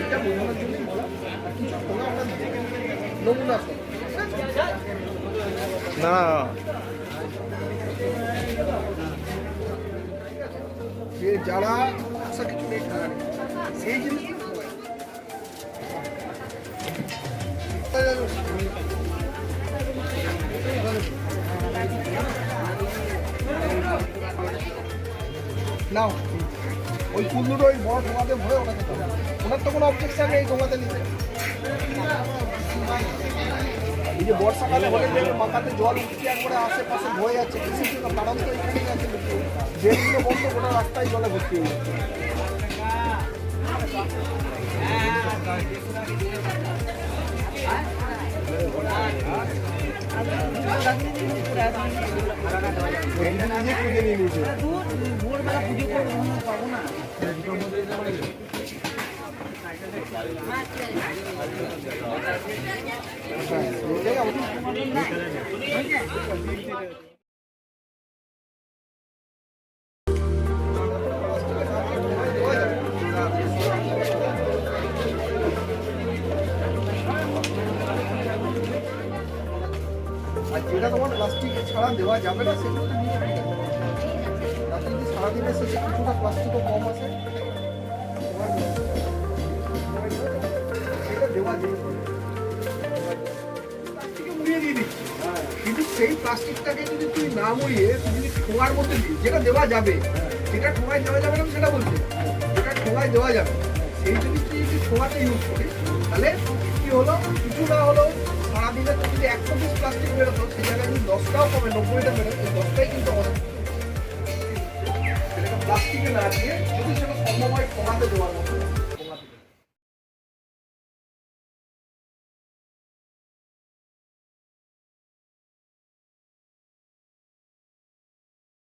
এটা বোঝানোর জন্যই বলা আর? না যারা আশা কিছু নেই সেই হয়। নাও ওই কুন্দুটো ওই বড় ঠোঙাতে ভরে ওনাকে ওনার তো কোনো অবজেকশন নেই ঠোঙাতে নিতে। এই যে বর্ষাকালে হলে দেখবে মাথাতে জল উঠছে একবারে আশেপাশে বয়ে যাচ্ছে। কিসের জন্য কারণ তো এখানেই আছে। ড্রেনগুলো বন্ধ গোটা রাস্তায় জলে ভর্তি হয়ে যাচ্ছে। নিয়েছে হ্যাঁ, এটাই আমাদের আর যেটা তোমার প্লাস্টিক ছাড়া দেওয়া যাবে না সেগুলো সারাদিনে শেষে কিছুটা প্লাস্টিকও কম সেটা দেওয়া কিন্তু সেই প্লাস্টিকটাকে যদি তুই না মুড়িয়ে, তুই যদি ঠোঙার মধ্যে দিই যেটা দেওয়া যাবে, যেটা ঠোঙায় দেওয়া যাবে না সেটা বলছি। যেটা ঠোঙায় দেওয়া যাবে, সেই যদি তুই যদি ঠোঙাটা ইউজ করিস, তাহলে কি হলো? কিছু না হলো। সারাদিনে তো যদি একশো পিস প্লাস্টিক বেরোতো, সেই জায়গায় যদি দশটাও কমে, নব্বইটা বেরোতো দশটাই কিন্তু সেটাকে প্লাস্টিকে না দিয়ে যদি সেটা সম্ভব হয় কমাতে দেওয়ার মতো।